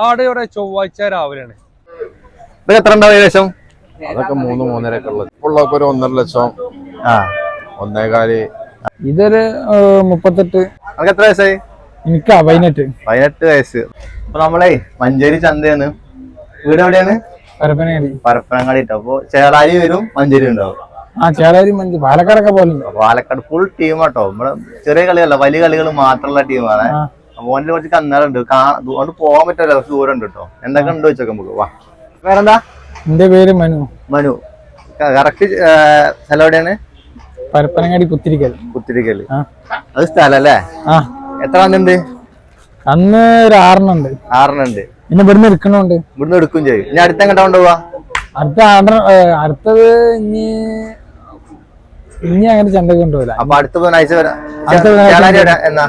ആട് ഇവിടെ ചൊവ്വാഴ്ച രാവിലെയാണ്. ഇതൊക്കെ എത്ര ഉണ്ടാവും ഏകദേശം? അതൊക്കെ മൂന്ന് മൂന്നര ഒക്കെ ഉള്ളത്. ഉള്ളതൊക്കെ ഒരു ഒന്നര ലക്ഷം. ആ. ഒന്നേകാൽ. ഇതൊരു മുപ്പത്തെട്ട്. അതൊക്കെ എത്ര വയസ്സായി? എനിക്ക് പതിനെട്ട്. പതിനെട്ട് വയസ്സ്. അപ്പൊ നമ്മളെ മഞ്ചേരി ചന്തയാണ്. വീട് എവിടെയാണ്? പരപ്പനങ്ങാടി. പരപ്പനങ്ങാടി അപ്പൊ ചേളാരി വരും മഞ്ചേരി ഉണ്ടാവും. ആ ചേളാരി മഞ്ചി പാലക്കാടൊക്കെ പോലെ പാലക്കാട് ഫുൾ ടീമാട്ടോ നമ്മൾ ചെറിയ കളിയല്ല വലിയ കളികൾ മാത്രമുള്ള ടീമാണ് ആ. ഓന്റെ കുറച്ച് കന്നാലുണ്ട് അതുകൊണ്ട് പോകാൻ പറ്റില്ല കുറച്ച് ദൂരം ഉണ്ട് കേട്ടോ. എന്തൊക്കെ ഉണ്ട് വെച്ചൊക്കെ നമുക്ക്? വാ. വേറെന്താ? എന്റെ പേര് മനു. മനു. കറക്റ്റ് സ്ഥലം എവിടെയാണ്? പരപ്പനങ്ങാടി കുത്തിരിക്കൽ. കുത്തിരിക്കൽ അത് സ്ഥലം അല്ലേ ആ. എത്ര അന്നുണ്ട് അന്ന് ഒരു ആറെണ്ണുണ്ട് ആറെണ്ണുണ്ട് പിന്നെ ഇവിടുന്ന് എടുക്കണുണ്ട്. ഇവിടുന്ന് എടുക്കും ചെയ്യും. ഇനി അടുത്ത എങ്ങോട്ടാ കൊണ്ടുപോവാ അടുത്ത അടുത്തത് ഇനി ഇനി അങ്ങനെ ചന്തക്ക് കൊണ്ടുപോകില്ല അപ്പൊ അടുത്ത ബുധനാഴ്ച വരാം. എന്നാ?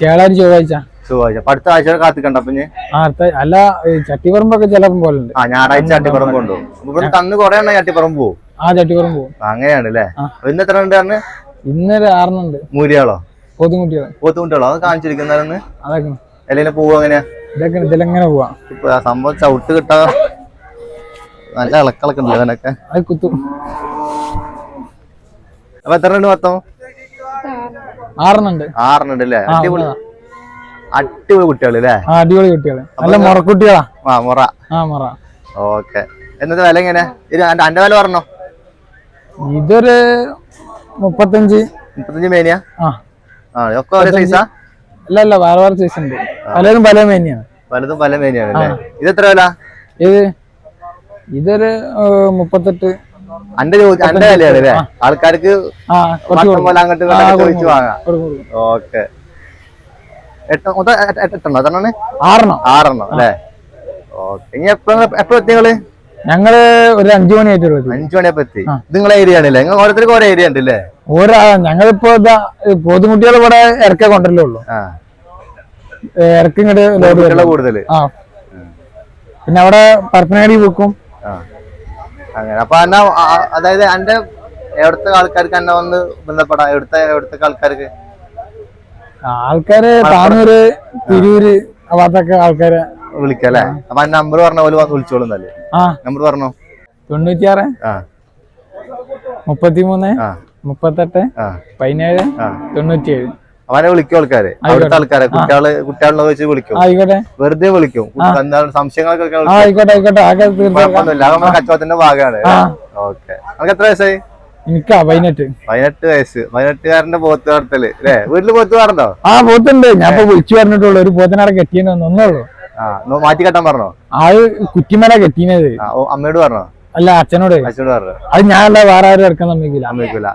ചേളാരി ചൊവ്വാഴ്ച. ചൊവ്വാഴ്ച. അടുത്ത ആഴ്ച കാത്തിക്കണ്ട അപ്പൊ അടുത്ത അല്ല ചട്ടിപ്പറമ്പൊക്കെ ചിലപ്പം ഉണ്ട്. ആ ഞായറാഴ്ച ചട്ടിപ്പറമ്പ് ഉണ്ടോ ഇവിടെ കന്ന് കുറെ എണ്ണം ചട്ടിപ്പുറം പോകും ആ ചട്ടിപ്പറമ്പ് പോകും അങ്ങനെയാണ് അല്ലേ. ഇന്ന് എത്ര ഉണ്ട് പറഞ്ഞ്? ഇന്നൊരു മൂരിയാളോ? പോത്തുകുട്ടികൾ പോത്തുകുട്ടികളോ അത് കാണിച്ചിരിക്കുന്ന അതൊക്കെ. അല്ലെങ്കിൽ പോവും എങ്ങനെയാ? ഇതൊക്കെ ഇതിലെങ്ങനെ പോവാ? സംഭവം ചവിട്ട് കിട്ടാ നല്ല ഇളക്കിളക്ക് ഉണ്ട് അതിനൊക്കെ അത് കുത്തും. അപ്പൊ എത്ര ഉണ്ട് മൊത്തം? ആറെണ്ണുണ്ട്. അല്ലേ അടിപൊളി. കുട്ടികൾ അല്ലേ അടിപൊളി കുട്ടികൾ. നല്ല മുറക്കുട്ടികളാ ആ മുറ. ആ മുറ. ഓക്കെ. എന്നത്തെ വില എങ്ങനെ? അന്റെ വില പറഞ്ഞോ? ഇതൊരു മുപ്പത്തഞ്ച്. മുപ്പത്തഞ്ച് മേനിയാ? ആ. ആ ഒക്കെ ഒരേ സൈസാ അല്ല അല്ല വേറെ വേറെ സൈസ് ഉണ്ട്. പലതും പല മേനിയാണ്. പലതും പല മേനിയാണ് ഇത് എത്ര വില? ഇത് ഇതൊരു മുപ്പത്തെട്ട്. അന്റെ ചോദി- അന്റെ വിലയാണ് അല്ലേ? ആൾക്കാർക്ക് പോലെ അങ്ങോട്ട് ചോദിച്ചു വാങ്ങാം. ഓക്കെ. എട്ടെണ്ണോ? എത്രണ്ണാണ് ആറെണ്ണം. ആറെണ്ണം അല്ലേ? ഓക്കെ. ഇനി ഞങ്ങൾ ഒരു അഞ്ചു മണിയായിട്ട് ആയിട്ട് അഞ്ചു മണിയപ്പോ എത്തി. നിങ്ങളെ ഏരിയ ആണല്ലേ? നിങ്ങൾ ഓരോരുത്തർക്ക് ഓരോ ഏരിയ ഉണ്ടല്ലേ? ഓരോ ഞങ്ങളിപ്പോ ഇതാ പോത്തുകുട്ടികൾ ഇവിടെ ഇറക്കെ കൊണ്ടല്ലേ ഉള്ളൂ. ആ. ഇറക്കി ഇങ്ങോട്ട് കൂടുതൽ പിന്നെ അവിടെ പരപ്പനങ്ങാടി വെക്കും. ആ. അങ്ങനെ. അപ്പൊ എന്നാ അതായത് എന്റെ എവിടുത്തെ ആൾക്കാർക്ക് എന്നെ വന്ന് ബന്ധപ്പെടാം? എവിടുത്തെ എവിടുത്തെ ആൾക്കാർക്ക്? ആൾക്കാര് താനൂര് തിരൂര് അവിടത്തൊക്കെ ആൾക്കാരെ വിളിക്കല്ലേ വിളിക്കാം അല്ലേ? അപ്പൊ ആ നമ്പർ പറഞ്ഞ പോലെ വന്ന് വിളിച്ചോളും അല്ലേ ആ. നമ്പർ പറഞ്ഞോ? തൊണ്ണൂറ്റിയാറ് മുപ്പത്തിമൂന്ന് മുപ്പത്തെട്ട് പതിനേഴ് തൊണ്ണൂറ്റിയേഴ്. അവനെ വിളിക്കും ആൾക്കാര്. അവിടുത്തെ ആൾക്കാരെ. കുട്ടികളെ കുട്ടികളെ വെച്ച് വിളിക്കും. വെറുതെ വിളിക്കും. എന്താണ് തീർച്ചയായും കുഴപ്പമൊന്നുമില്ല. നമ്മുടെ കച്ചവടത്തിന്റെ ഭാഗമാണ്. ഓക്കെ. നമുക്ക് എത്ര വയസ്സായി? എനിക്ക് പതിനെട്ട്. പതിനെട്ട് വയസ്സ്. പതിനെട്ടുകാരന്റെ പോത്ത് വളർത്തൽ അല്ലേ? വീട്ടിൽ പോത്ത് വളർന്നോ ആ പോത്തുണ്ട്. ഞാൻ ഇപ്പൊ വിളിച്ചു പറഞ്ഞിട്ടുള്ളൂ. ഒരു പോത്തിനാടെ കെട്ടിയെന്ന് ഒന്നുള്ളൂ മാറ്റി കെട്ടാൻ പറഞ്ഞോ? ആ കുറ്റിമല കെട്ടിയത് അമ്മയോട് പറഞ്ഞോ? അല്ല അച്ഛനോട്. അച്ഛനോട് പറഞ്ഞു? അത് ഞാനല്ല വേറെ ആരും ഇറക്കാൻ സമ്മതിക്കില്ല. സമ്മതിക്കൂല.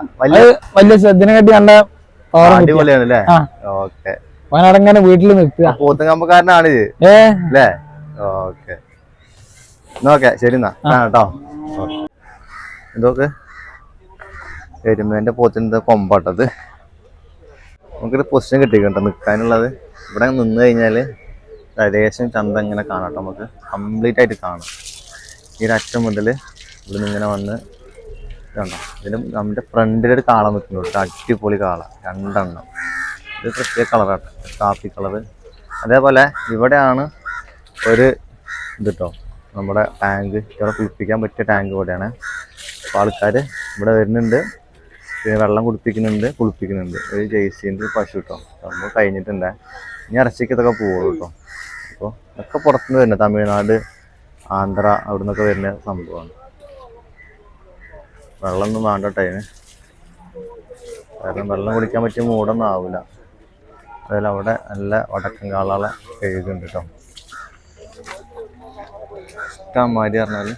വലിയ ശ്രദ്ധനെ കെട്ടി നല്ല അടിപൊളിയാണ് അല്ലേ ആ. ഓക്കെ. അവനടങ്ങനെ വീട്ടിൽ നിർത്തുക. പോത്തും കമ്പക്കാരനാണ് ഇത്? അല്ലേ? ഓക്കെ. ഓക്കെ ശരി എന്നാ. കേട്ടോ. ഇതൊക്കെ എരുമേന്റെ പോത്തിന്റെ കൊമ്പാട്ടത്? നമുക്കൊരു പൊസിഷൻ കിട്ടിക്കട്ടോ നിൽക്കാനുള്ളത് ഇവിടെ നിന്ന് കഴിഞ്ഞാൽ ഏകദേശം ചന്ത ഇങ്ങനെ കാണാം നമുക്ക്. കംപ്ലീറ്റ് ആയിട്ട് കാണാം. ഈ ഒരു അറ്റം മുതൽ ഇവിടെ നിന്ന് ഇങ്ങനെ വന്ന് കണ്ടോ ഇതിന് നമ്മുടെ ഫ്രണ്ടിലൊരു കാള നിൽക്കുന്നുണ്ട് അടിപൊളി കാള രണ്ടെണ്ണം. ഇത് പ്രത്യേക കളറാണ് കാപ്പി കളറ് അതേപോലെ ഇവിടെയാണ് ഒരു ഇത് കേട്ടോ നമ്മുടെ ടാങ്ക് ഇവിടെ കുളിപ്പിക്കാൻ പറ്റിയ ടാങ്ക് ഇവിടെയാണ്. അപ്പോൾ ആൾക്കാർ ഇവിടെ വരുന്നുണ്ട്. പിന്നെ വെള്ളം കുടിപ്പിക്കുന്നുണ്ട് കുളിപ്പിക്കുന്നുണ്ട്. ഒരു ജേഴ്സിന്റെ പശു കേട്ടോ നമ്മൾ കഴിഞ്ഞിട്ടുണ്ട്. ഇനി ഇറച്ചിക്ക് ഇതൊക്കെ കേട്ടോ അപ്പോൾ ഒക്കെ പുറത്തുനിന്ന് വരുന്നത്. തമിഴ്നാട് ആന്ധ്ര അവിടെ നിന്നൊക്കെ വരുന്ന സംഭവമാണ്. വെള്ളമൊന്നും വേണ്ട ടൈമ് കാരണം വെള്ളം കുടിക്കാൻ പറ്റിയ മൂടൊന്നും ആവില്ല അതിൽ അവിടെ നല്ല വടക്കൻ കാളകളെ കഴുകുന്നുണ്ട് കേട്ടോ ഇഷ്ടംമാതിരി പറഞ്ഞാൽ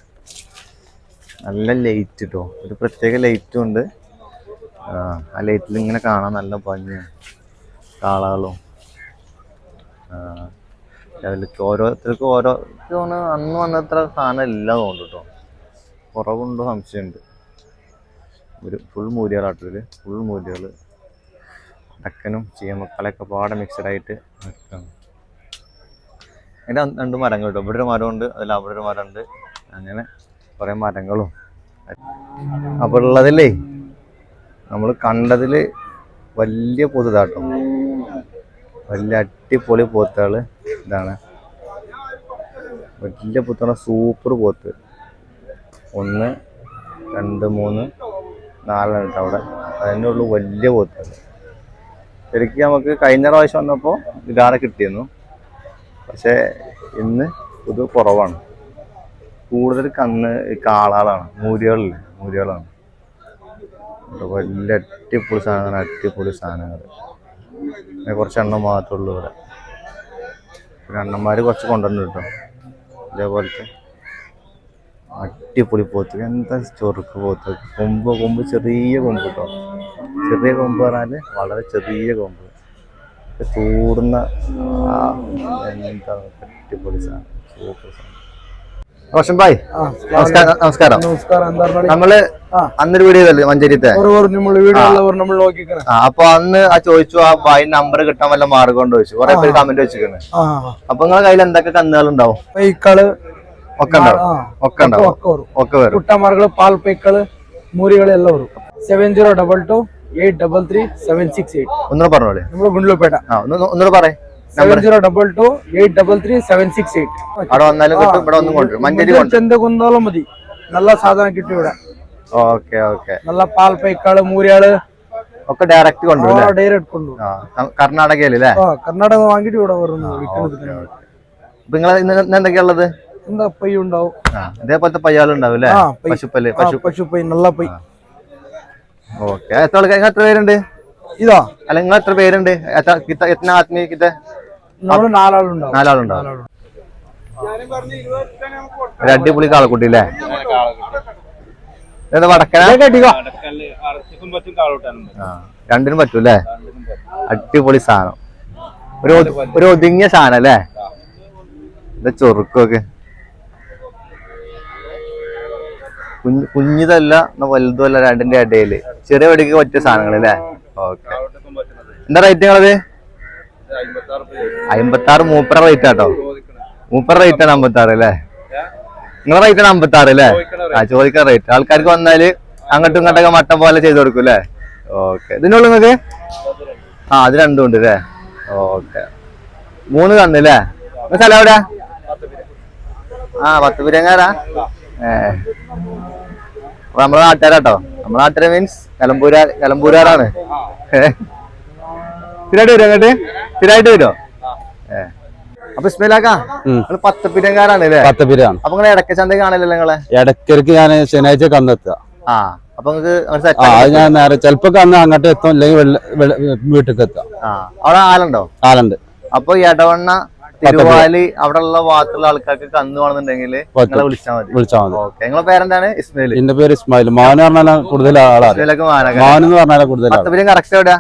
നല്ല ലൈറ്റ് കേട്ടോ ഒരു പ്രത്യേക ലൈറ്റും ഉണ്ട്. ആ ലൈറ്റിൽ ഇങ്ങനെ കാണാൻ നല്ല ഭംഗിയാണ് കാളകളും. അതിലേക്ക് ഓരോരുത്തർക്കും ഓരോ അന്ന് വന്നത്ര സാധനം ഇല്ല തോന്നുന്നു കേട്ടോ കുറവുണ്ടോ സംശയമുണ്ട്. ഒരു ഫുൾ മൂരികളാട്ടൊരു ഫുൾ മൂരികൾ അടക്കനും ചീമക്കളൊക്കെ പാടെ മിക്സഡ് ആയിട്ട് അതിന്റെ രണ്ട് മരങ്ങൾ കേട്ടോ ഇവിടെ ഒരു മരമുണ്ട് അതിൽ അവിടെ ഒരു മരമുണ്ട്. അങ്ങനെ കുറേ മരങ്ങളും. അപ്പോൾ ഉള്ളതില്ലേ നമ്മൾ കണ്ടതിൽ വലിയ പൊതുതാട്ടോ. വലിയ അടിപൊളി പോത്തുകൾ ഇതാണ്. വലിയ പുത്തണ സൂപ്പർ പോത്ത്. ഒന്ന് രണ്ട് മൂന്ന് നാലെണ്ണം ഉണ്ട് അവിടെ അതിന്റെ ഉള്ളു വലിയ പോത്ത്. ശരിക്കും നമുക്ക് കഴിഞ്ഞ പ്രാവശ്യം വന്നപ്പോൾ ഇതാറെ കിട്ടിയിരുന്നു പക്ഷേ ഇന്ന് ഇത് കുറവാണ്. കൂടുതൽ കന്ന് കാളകളാണ്. മൂരികളില്ല മൂരികളാണ്. വലിയ അടിപൊളി സാധനങ്ങൾ അടിപൊളി സാധനങ്ങൾ. പിന്നെ കുറച്ച് എണ്ണം മാത്രമേ ഉള്ളൂ ഇവിടെ. പിന്നെ അണ്ണന്മാർ കുറച്ച് കൊണ്ടുവന്നു കേട്ടോ. ഇതേപോലത്തെ അടിപൊളി പോത്ത്. എന്താ ചൊറുക്ക് പോത്ത്? കൊമ്പ് കൊമ്പ് ചെറിയ കൊമ്പ് കേട്ടോ ചെറിയ കൊമ്പ് പറഞ്ഞാൽ വളരെ ചെറിയ കൊമ്പ്. ആ, എന്താ അടിപൊളി സാധനം. സൂപ്പർ സാധനം. റോഷൻ ഭായ് നമസ്കാരം നമസ്കാരം. നമ്മൾ അന്നൊരു വീഡിയോ ചെയ്തല്ലേ മഞ്ചേരിത്തെ. അപ്പൊ അന്ന് ആ ചോദിച്ചു ആ ഭായി നമ്പർ കിട്ടാൻ വല്ല മാർഗം ഉണ്ടോ ചോദിച്ചു. കൊറേ പേര് കമന്റ് വെച്ചിരിക്കണേ. അപ്പൊ നിങ്ങളെ കയ്യിൽ എന്തൊക്കെ കന്നുകൾ ഉണ്ടാവും? പൈക്കൾ ഒക്കെ ഉണ്ടാവും. ഒക്കെ ഉണ്ടാവും. ഒക്കെ വരും. Seven zero double two eight double three seven six eight ഒന്നുകൂടെ പറഞ്ഞോളെ ആ ഒന്ന് ഒന്നുകൂടെ പറയേ. Seven zero double two eight double three seven six eight അവിടെ വന്നാലും കിട്ടും ഇവിടെ ഒന്നും കൊണ്ടുവരും. മഞ്ചേരി കൊണ്ടുവരും. മതി. നല്ല സാധനം കിട്ടും ഇവിടെ. Okay okay. നല്ല പാൽ പൈക്കൾ മൂരിയാൾ ഒക്കെ ഡയറക്റ്റ് കൊണ്ടുവരും ഡയറക്റ്റ് കൊണ്ടുപോകും ആ ക- കർണാടകയിലല്ലേ ആ കർണാടക വാങ്ങിട്ട് ഇവിടെ വരുന്നു വിൽക്കുന്നത് അപ്പൊ നിങ്ങൾ എന്തൊക്കെയാ ഉള്ളത്? എന്താ പൈ ഉണ്ടാവും ഇതേപോലത്തെ പയ്യാളുണ്ടാവും അല്ലേ. പശുപ്പല്ല് പശു പശു പൈ നല്ല പൈ ഓക്കെ. എത്ര ആൾക്കാർ എത്ര പേരുണ്ട്? ഇതാ. അല്ല നിങ്ങൾ എത്ര പേരുണ്ട്? എത്ര ആത്മീയ കിത്ത നമ്മൾ നാലാളുണ്ടാവും. നാലാളുണ്ടാവും. ഒരു അടിപൊളി കാളക്കുട്ടി അല്ലേ? രണ്ടിനും പറ്റൂല്ലേ അടിപൊളി സാധനം. ഒരു ഒരു ഒതുങ്ങിയ സാധനം അല്ലേ? ഇത് ചൊറുക്കൊക്കെ. കുഞ്ഞ് കുഞ്ഞിതല്ല വലുതല്ല രണ്ടിന്റെ ഇടയിൽ. ചെറിയ വെടിക്ക് പറ്റിയ സാധനങ്ങൾ അല്ലേ? ഓക്കെ. എന്താ റേറ്റ് നിങ്ങളത്? അമ്പത്തി ആറ് മൂപ്പർ റേറ്റ് ആട്ടോ. മൂപ്പർ റേറ്റ് ആണ് അമ്പത്തി ആറ് അല്ലേ? നിങ്ങളെ റേറ്റ് ആണ് അമ്പത്തി ആറ് അല്ലേ? ആ ചോദിക്കാൻ റേറ്റ് ആൾക്കാർക്ക് വന്നാൽ അങ്ങോട്ടും ഇങ്ങോട്ടൊക്കെ മട്ടം പോലെ ചെയ്ത് കൊടുക്കും അല്ലേ? ഓക്കെ. ഇതിനുള്ളിൽ നിങ്ങൾക്ക് ആ അത് രണ്ടും ഉണ്ട് അല്ലേ? ഓക്കെ. മൂന്ന് കന്ന് അല്ലേ? സ്ഥലം എവിടെയാ? ആ പത്ത് പിരങ്ങാരാ നമ്മളെ നാട്ടുകാരാട്ടോ. നമ്മളെ നാട്ടുകാർ മീൻസ് നിലമ്പൂരാ നിലമ്പൂരാറാണ് സ്ഥിരമായിട്ട് വരുമോ അങ്ങോട്ട് സ്ഥിരമായിട്ട് വരുമോ ഏ. അപ്പൊ ഇസ്മയിലാക്ക നിങ്ങൾ പത്ത് പിരങ്കാരാണ് അല്ലേ? പത്ത് പേരാണ് അപ്പൊ നിങ്ങളെ ഇടയ്ക്ക് ചന്ത കാണല്ലോ നിങ്ങളെ? ഇടയ്ക്കിടയ്ക്ക് ഞാൻ ശനിയാഴ്ച കന്നെത്തുക. ആ അപ്പൊ നിങ്ങൾക്ക് ഞാൻ നേരെ ചിലപ്പോ കന്ന് അങ്ങോട്ട് എത്തും അല്ലെങ്കിൽ വീട്ടിലേക്ക് എത്താം അവിടെ ആലുണ്ടോ ആലുണ്ട് അപ്പൊ ഇടവണ്ണ തിരുവാലി അവിടെ ഉള്ള ഭാഗത്തുള്ള ആൾക്കാർക്ക് കന്ന് വേണമെന്നുണ്ടെങ്കിൽ വിളിച്ചാൽ മതി. വിളിച്ചാൽ മതി. ഓക്കെ. നിങ്ങളെ പേരെന്താണ്? ഇസ്മയിൽ. എന്റെ പേര് ഇസ്മായിൽ. മാനു പറഞ്ഞാൽ കൂടുതൽ ആളാണ്. എന്ന് പറഞ്ഞാൽ കൂടുതൽ കറക്റ്റ് എവിടെയാ?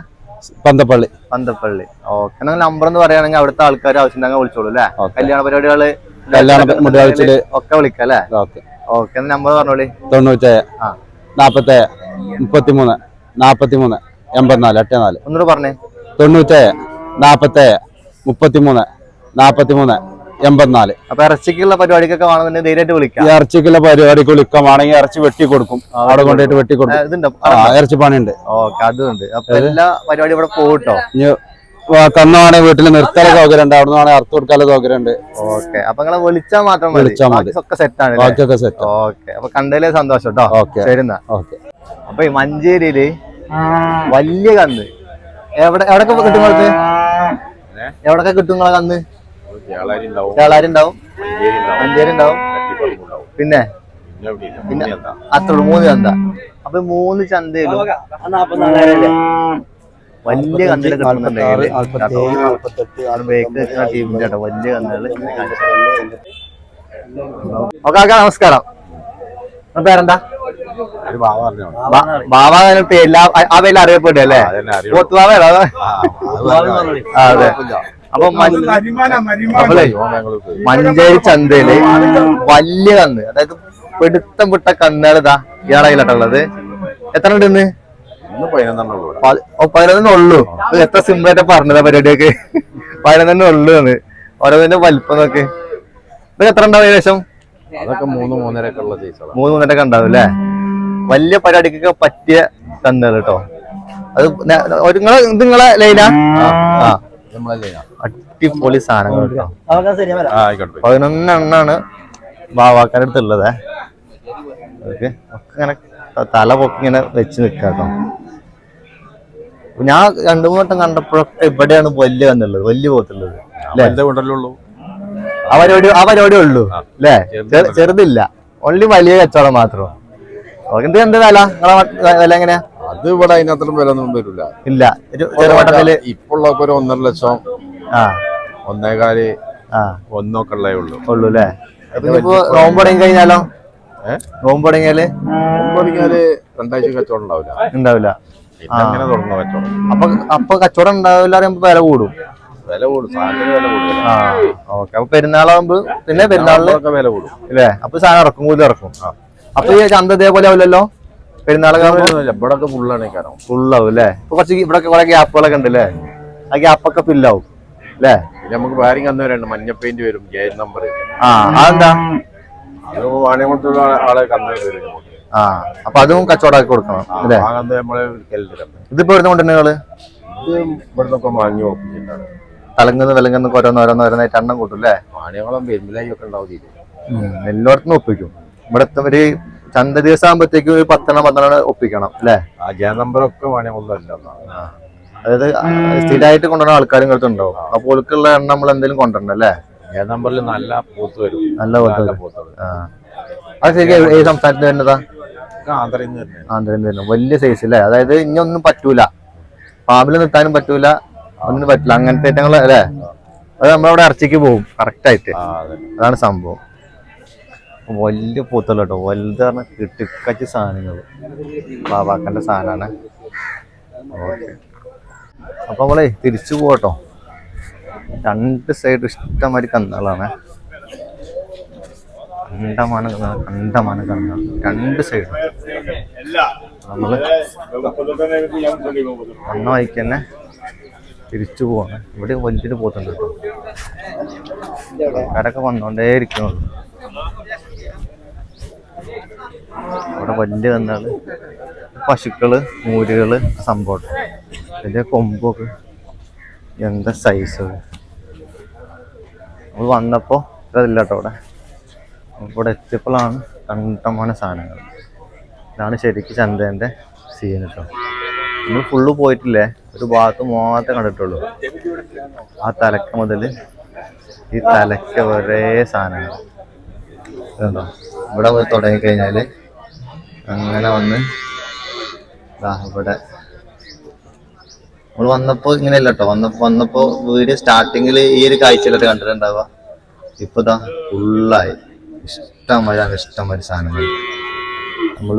പന്തപ്പള്ളി. പന്തപ്പള്ളി. ഓക്കെ. നിങ്ങൾ നമ്പർ എന്ന് പറയുകയാണെങ്കിൽ അവിടുത്തെ ആൾക്കാർ ആവശ്യമുണ്ടെങ്കിൽ വിളിച്ചോളൂ അല്ലേ. കല്യാണ പരിപാടികൾ കല്യാണ ഒക്കെ വിളിക്കാം അല്ലേ? ഓക്കെ. ഓക്കെ. നമ്പർ പറഞ്ഞോളി. തൊണ്ണൂറ്റേഴ്. നാപ്പത്തേഴ്. മുപ്പത്തിമൂന്ന്. നാപ്പത്തിമൂന്ന്. എൺപത്തിനാല്. എട്ടേ നാല് ഒന്നുകൂടെ പറഞ്ഞേ. തൊണ്ണൂറ്റേഴ്. നാപ്പത്തേഴ്. മുപ്പത്തിമൂന്ന്. നാപ്പത്തിമൂന്ന് എൺപത്തിനാല്. അപ്പൊ ഇറച്ചിക്കുള്ള പരിപാടിക്കൊക്കെ വേണമെന്നുണ്ടെങ്കിൽ ധൈര്യമായിട്ട് വിളിക്കാം. ഈ ഇറച്ചിക്കുള്ള പരിപാടിക്ക് വിളിക്കുവാണെങ്കിൽ ഇറച്ചി വെട്ടി കൊടുക്കും. അവിടെ കൊണ്ടുപോയിട്ട് വെട്ടി കൊടുക്കും. ഇറച്ചി പണിയുണ്ട്. ഓക്കെ അതുണ്ട്. അപ്പൊ എല്ലാ പരിപാടി ഇവിടെ പോകട്ടോ കന്നാണെങ്കിൽ വീട്ടിൽ നിർത്തല സൗകര്യം ഉണ്ട് അവിടെ നിന്നാണെ അറുത്ത് കൊടുക്കാനുള്ള സൗകര്യം ഉണ്ട് ഓക്കെ അപ്പൊ നിങ്ങളെ വിളിച്ചാൽ മാത്രം വിളിച്ചാൽ മതി. ഒക്കെ സെറ്റ് ആണ് ബാക്കിയൊക്കെ സെറ്റ് ഓക്കെ അപ്പൊ കണ്ടതിലെ സന്തോഷം കേട്ടോ ഓക്കെ. ശരി എന്നാ. ഓക്കെ. അപ്പൊ ഈ മഞ്ചേരിയിൽ വലിയ കന്ന്. എവിടെ എവിടെ കിട്ടും എവിടൊക്കെ കിട്ടും നിങ്ങളെ കന്ന്? ചേളാരി ഉണ്ടാവും മഞ്ചേരി ഉണ്ടാവും പിന്നെ? പിന്നെ അത്ര മൂന്ന് ചന്ത. അപ്പൊ മൂന്ന് ചന്തയിലും വലിയ കന്നുകൾ കിട്ടുന്നുണ്ടെങ്കിൽ ടീമിന്റെ കേട്ടോ വലിയ കന്നുകൾ ഓക്കെ ആക്കാ നമസ്കാരം. ബാബാ പേരെന്താ? ബാബ പേരിൽ ആ- പേരിൽ അറിയപ്പെടുക അല്ലേ അതോ? അപ്പൊ മഞ്ച- മഞ്ചേരി ചന്തയിൽ വലിയ കന്ന് അതായത് പിടുത്തം വിട്ട കന്നുകളിതാ ഇയാളായിട്ടുള്ളത് എത്ര ഉണ്ട് ഇന്ന്? പതിനൊന്നേ ഉള്ളൂ എത്ര സിമ്പിൾ ആയിട്ട് പറഞ്ഞതാ പരിപാടിയൊക്കെ. പതിനൊന്നെ ഉള്ളൂ എന്ന് ഓരോന്നിന്റെ വലിപ്പം നോക്ക്. ഇതൊക്കെ എത്ര ഉണ്ടാവും ഏകദേശം? അതൊക്കെ മൂന്ന് മൂന്നര മൂന്ന് മൂന്നരൊക്കെ ഉണ്ടാവും അല്ലേ? വലിയ പരിപാടിക്കൊക്കെ പറ്റിയ കന്നുകൾ കേട്ടോ. അത് നിങ്ങളെ ഇത് നിങ്ങളെ ലൈന ആ. അടിപൊളി സാധനങ്ങൾ കേട്ടോ. പതിനൊന്നെണ്ണാണ് ബാവാക്കാരുടെ അടുത്തുള്ളത് ഓക്കെ ഒക്കെ ഇങ്ങനെ തല പൊക്കി ഇങ്ങനെ വെച്ച് നിൽക്കാം ഞാൻ രണ്ടു മൂന്ന് വട്ടം കണ്ടപ്പോഴൊക്കെ ഇവിടെയാണ് വലിയ വന്നുള്ളത്. വലിയ പോത്തുള്ളത്. അല്ലേ? എന്റെ കൊണ്ടല്ലേ ഉള്ളൂ അവരോട് അവരോടെ ഉള്ളൂ. അല്ലേ? ചെറു- ചെറുതില്ല. ഓൺലി വലിയ കച്ചവടം മാത്രം. എന്ത് എന്ത് വില? നിങ്ങളെ വില എങ്ങനെയാ? അത് ഇവിടെ അതിനത്രയും വില ഒന്നും വരില്ല ഇല്ല. ചെറുവട്ടത്തിൽ ഇപ്പൊ ഒരു ഒന്നര ലക്ഷം. ആ. ഒന്നേകാൽ ഒന്നൊക്കെ ഉള്ളേ. ഉള്ളൂ ഉള്ളു അല്ലേ നോമ്പ് തുടങ്ങി കഴിഞ്ഞാലോ നോമ്പ് തുടങ്ങിയാൽ? തുടങ്ങിയാൽ രണ്ടാഴ്ച കച്ചവടം ഉണ്ടാവില്ല. ഉണ്ടാവില്ല. അങ്ങനെ തുടങ്ങുന്ന കച്ചവടം. അപ്പൊ അപ്പൊ കച്ചവടം ഉണ്ടാവില്ല പറയുമ്പോ വില കൂടും. വില കൂടും. സാധനത്തിന് വില കൂടും. ആ. ഓക്കെ. അപ്പൊ പെരുന്നാളാകുമ്പോ പിന്നെ പെരുന്നാളിലൊക്കെ വില കൂടും. അല്ലേ അപ്പൊ സാധനം ഇറക്കും കൂടുതൽ ഇറക്കും. അപ്പൊ ഈ ചന്ത ഇതേപോലെ ആവില്ലല്ലോ? പെരുന്നാളൊക്കെ ഇവിടൊക്കെ ഫുള്ളാണ് കാരണം. ഫുള്ളാവും അല്ലേ ഇപ്പൊ കുറച്ച് ഇവിടെ കുറെ ഗ്യാപ്പുകളൊക്കെ ഉണ്ട് അല്ലേ ആ ഗ്യാപ്പൊക്കെ ഫില്ലാവും അല്ലേ പിന്നെ നമുക്ക് വാരിങ് അന്ന് വരണ്ട് മഞ്ഞ പെയിന്റ് വരും. ഗേറ്റ് നമ്പർ ആ അതെന്താ? അത് വാണിയംകുളത്തുള്ള ആളെ കന്നു വരും നമുക്ക്. ആ അപ്പൊ അതും കച്ചവടമാക്കി കൊടുക്കണം അല്ലേ നമ്മളെ ഇതിപ്പോ ഇവിടുന്ന് കൊണ്ടുവരുന്ന നിങ്ങൾ? ഇവിടുന്നൊക്കെ വാങ്ങി ഒപ്പിച്ചിട്ടാണ്. തലങ്ങുന്ന് എണ്ണം കൂട്ടും അല്ലേ വാണിയംകുളം ഒക്കെ ഉണ്ടാവും. എല്ലായിടത്തും ഒപ്പിക്കും. ഇവിടെ ഒരു ചന്ത ദിവസം ആകുമ്പോഴത്തേക്കും ഒരു പത്തെണ്ണം പന്ത്രണ്ടെണ്ണം ഒപ്പിക്കണം അല്ലേ? നമ്പറൊക്കെ അതായത് സ്ഥിരമായിട്ട് കൊണ്ടുവരുന്ന ആൾക്കാരും ഉണ്ടാവും അപ്പൊ ഓൽക്കുള്ള എണ്ണം നമ്മൾ എന്തെങ്കിലും കൊണ്ടുവരണം അല്ലേ? നമ്പറിൽ നല്ല പോത്ത് വരും. നല്ല പോത്ത് വരും. ആ. അത് ശരിക്കും ഏത് സംസ്ഥാനത്ത് വരുന്നതാ? ആന്ധ്രയിൽ വരുന്നത്. വലിയ സൈസ് അല്ലേ? അതായത് ഇനി ഒന്നും പറ്റൂല. പാമ്പിൽ നിർത്താനും പറ്റൂല. ഒന്നും പറ്റില്ല. അങ്ങനത്തെ ഐറ്റങ്ങൾ അല്ലേ? അത് നമ്മളവിടെ ഇറച്ചിക്ക് പോകും. കറക്റ്റ് ആയിട്ട്. അതാണ് സംഭവം. വലിയ പൂത്തല്ല കേട്ടോ. വലുത് പറഞ്ഞാൽ കിട്ടിക്കച്ച സാധനങ്ങൾ ബാബാക്കന്റെ സാധനമാണ് ഓക്കെ. അപ്പം നമ്മളെ തിരിച്ചു പോകട്ടോ രണ്ട് സൈഡ് ഇഷ്ടംമാതിരി കന്നുകളാണ്. കണ്ടമാണ് കണ്ടമാണ് കന്നുകൾ രണ്ട് സൈഡ്. നമ്മൾ വന്ന വഴിക്ക് തന്നെ തിരിച്ചു പോവാണ്. ഇവിടെ വലിയൊരു പോത്തുണ്ട് കേട്ടോ. ആൾക്കാരൊക്കെ വന്നോണ്ടേ ഇവിടെ വലിയ കന്നാൾ പശുക്കൾ മൂരുകൾ സംഭവം. വലിയ കൊമ്പൊക്കെ. എന്താ സൈസ് നമ്മൾ വന്നപ്പോ ഇതല്ല അവിടെ. ഇവിടെ എത്തിയപ്പോഴാണ് കണ്ടമാന സാധനങ്ങൾ. ഇതാണ് ശരിക്കും ചന്തേന്റെ സീൻ കേട്ടോ നമ്മൾ ഫുള്ള് പോയിട്ടില്ലേ? ഒരു ഭാഗത്ത് മാത്രമേ കണ്ടിട്ടുള്ളൂ. ആ തലക്ക മുതൽ ഈ തലക്ക ഒരേ സാധനങ്ങൾ. ഇവിടെ പോയി തുടങ്ങി കഴിഞ്ഞാൽ അങ്ങനെ വന്ന്. ദാ ഇവിടെ. നമ്മൾ വന്നപ്പോ ഇങ്ങനെയല്ല കേട്ടോ വന്നപ്പോ വന്നപ്പോ വീട് സ്റ്റാർട്ടിങ്ങിൽ ഈ ഒരു കാഴ്ചയിലൊക്കെ കണ്ടിട്ടുണ്ടാവുക. ഇപ്പൊ ഇതാ ഫുള്ളായി ഇഷ്ടംമാതിരി ഇഷ്ടംമാതിരി സാധനങ്ങൾ. നമ്മൾ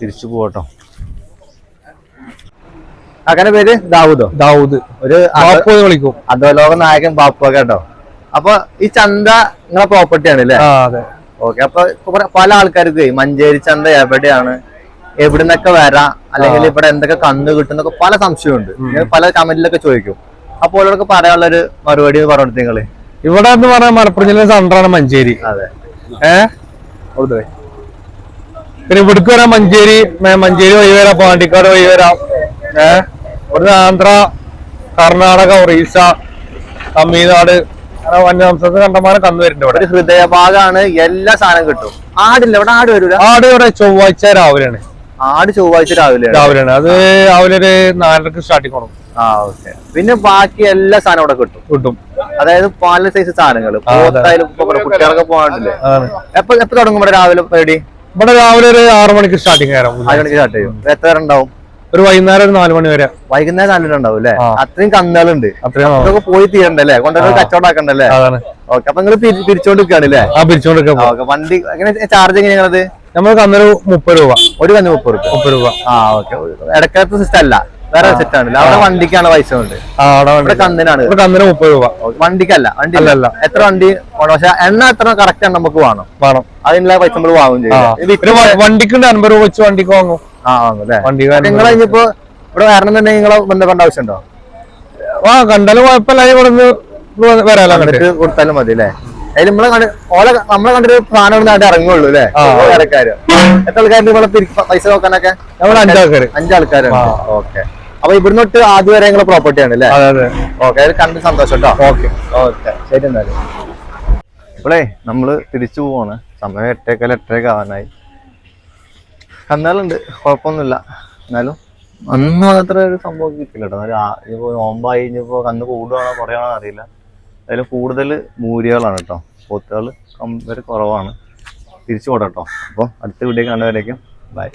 തിരിച്ചു പോകട്ടോ അങ്ങനെ പേര് ദാവൂദോ? ദാവൂദ്. ഒരു വിളിക്കും. അധോലോക നായകൻ ബാപ്പ കേട്ടോ അപ്പൊ ഈ ചന്ത നിങ്ങളെ പ്രോപ്പർട്ടി ആണ് അല്ലേ അതെ. ഓക്കെ അപ്പൊ കുറെ- പല ആൾക്കാർക്ക് മഞ്ചേരി ചന്ത എവിടെയാണ്? എവിടുന്നൊക്കെ വരാം? അല്ലെങ്കിൽ ഇവിടെ എന്തൊക്കെ കന്ന് കിട്ടുന്നൊക്കെ പല സംശയമുണ്ട്. പല കമന്റിലൊക്കെ ചോദിക്കും. അപ്പോൾ അവരോടൊക്കെ പറയാനുള്ളൊരു മറുപടി എന്ന് പറഞ്ഞു നിങ്ങൾ? ഇവിടെ എന്ന് പറഞ്ഞാൽ മലപ്പുറം ജില്ലയിലെ സെന്ററാണ് മഞ്ചേരി. അതെ. പിന്നെ ഇവിടേക്ക് വരാം മഞ്ചേരി മഞ്ചേരി വഴി വരാം പാണ്ടിക്കാട് വഴി വരാം. ഏഹ് ഇവിടുന്ന് ആന്ധ്ര കർണാടക ഒറീസ തമിഴ്നാട് അങ്ങനെ വന്യവംശത്തിന് കണ്ടമാനം കന്നു വരുന്നുണ്ട് ഇവിടെ ഹൃദയഭാഗമാണ് എല്ലാ സാധനം കിട്ടും. ആടില്ല ഇവിടെ ആട് വരൂല? ആട് ഇവിടെ ചൊവ്വാഴ്ച രാവിലെയാണ്. ആട് ചൊവ്വാഴ്ച രാവിലെ രാവിലെയാണ്. അത് രാവിലെ ഒരു നാലരക്ക് സ്റ്റാർട്ടിങ് കൊടുക്കും ആ ഓക്കെ പിന്നെ ബാക്കി എല്ലാ സാധനം ഇവിടെ കിട്ടും. കിട്ടും. അതായത് പല സൈസ് സാധനങ്ങൾ. പോത്തായാലും കുട്ടികളൊക്കെ പോകാണ്ടില്ലേ അതാണ് എപ്പൊ എപ്പൊ തുടങ്ങും ഇവിടെ രാവിലെ പരിപാടി ഇവിടെ രാവിലെ ഒരു ആറു മണിക്ക് സ്റ്റാർട്ടിങ് ആറ് മണിക്ക് സ്റ്റാർട്ട് ചെയ്യും. എത്ര ഉണ്ടാവും ഒരു വൈകുന്നേരം ഒരു നാല് മണി വരെ. വൈകുന്നേരം നല്ല ഉണ്ടാവും അല്ലേ. അത്രയും കന്നുകളുണ്ട് അത്രയും നാൾ. പോയി തീരണ്ടല്ലേ? കൊണ്ടുവന്ന് കച്ചവടാക്കണ്ടല്ലേ ഓക്കെ അപ്പൊ നിങ്ങൾ തിരിച്ചോണ്ട് നിൽക്കുകയാണല്ലേ ആ വണ്ടി എങ്ങനെ ചാർജ് എങ്ങനെയാണത് നമ്മൾ കന്നൊരു മുപ്പത് രൂപ. ഒരു കന്ന് മുപ്പത് രൂപ. മുപ്പത് രൂപ. ആ ഓക്കെ. ഇടക്കാലത്ത് സിസ്റ്റം അല്ല. വേറെ സെറ്റ് ആണല്ലോ. അവിടെ വണ്ടിക്കാണ് പൈസ ഉണ്ട്. ഇവിടെ. കന്നിനാണ്. ഇവിടെ കന്നിന് മുപ്പത് രൂപ. വണ്ടിക്കല്ല. വണ്ടി അല്ല, അല്ല. എത്ര വണ്ടി വേണം പക്ഷെ എണ്ണ എത്ര കറക്റ്റ് ആണ് നമുക്ക് വേണം. വേണം. അതിനുള്ള പൈസ നമ്മൾ വാങ്ങും ചെയ്യും. വണ്ടിക്കുണ്ട് അൻപത് രൂപ വെച്ച് വണ്ടിക്ക് വാങ്ങും. വണ്ടിക്ക് നിങ്ങൾ ഇനിയിപ്പോ ഇവിടെ വരണമെന്നുണ്ടെങ്കിൽ നിങ്ങളെ ബന്ധപ്പെടേണ്ട ആവശ്യമുണ്ടോ? ആ കണ്ടാലും കുഴപ്പമില്ല. ഇവിടെ നിന്ന് വരാലോ കണ്ടിട്ട് കൊടുത്താലും മതി അല്ലേ? അതിൽ നമ്മളെ കണ്ട് ഓളെ നമ്മളെ കണ്ടിട്ട് സാധനം ഇവിടെ നാട്ടിൽ ഇറങ്ങുള്ളൂ അല്ലേ. ആൾക്കാര് എത്ര ആൾക്കാരുണ്ട് ഇവിടെ പൈസ നോക്കാനൊക്കെ? നമ്മൾ അഞ്ചാൾക്കാര് അഞ്ചാൾക്കാരുണ്ട്. ഓക്കെ. അപ്പൊ ഇവിടുന്ന് തൊട്ട് ആദ്യം വരെ നിങ്ങളെ പ്രോപ്പർട്ടി ആണ് അല്ലേ? ഓക്കെ അതിൽ കണ്ട് സന്തോഷം കേട്ടോ ഓക്കെ. ഓക്കെ ശരി എന്നാലും. ഇപ്പോഴേ നമ്മൾ തിരിച്ചു പോവാണ്. സമയം എട്ടേക്കാൽ എട്ടരയൊക്കെ കന്നാലുണ്ട് കുഴപ്പമൊന്നുമില്ല. എന്നാലും അന്നും അത്ര ഒരു സംഭവം കിട്ടില്ല കേട്ടോ. എന്നാലും കഴിഞ്ഞപ്പോ കന്ന് കൂടുകയാണോ കുറയാണോ അറിയില്ല. അതിൽ കൂടുതൽ മൂരികളാണ് കേട്ടോ. പോത്തുകൾ വളരെ കുറവാണ്. തിരിച്ചു പോട്ടെ കേട്ടോ. അപ്പോൾ അടുത്ത വീഡിയോ കാണുന്നവരേക്കും ബൈ